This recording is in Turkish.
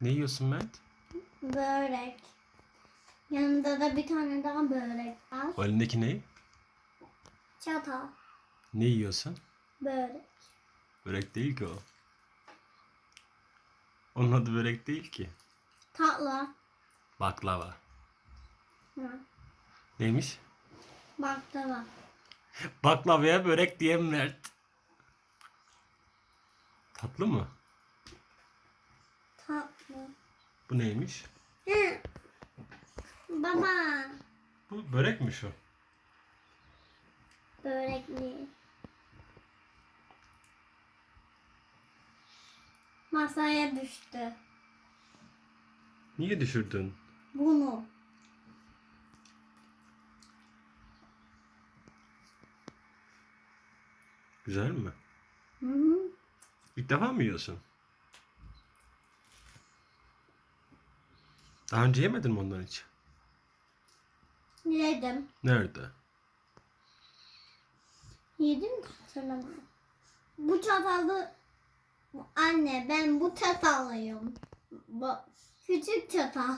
Ne yiyorsun Mert? Börek. Yanında da bir tane daha börek al. O elindeki ne? Çatal. Ne yiyorsun? Börek. Börek değil ki o. Onun adı börek değil ki. Tatlı. Baklava. Hı. Neymiş? Baklava. Baklavaya börek diye Mert. Tatlı mı? Tatlı. Bu neymiş? Hı. Baba. Bu börek mi şu? Börekli. Masaya düştü. Niye düşürdün? Bunu. Güzel mi? Hı hı. İlk defa mı yiyorsun? Daha önce yemedin mi ondan hiç? Yedim. Nerede? Yedim hatırlamıyorum. Bu çatalı anne ben bu çatallıyım. Bu küçük çatal.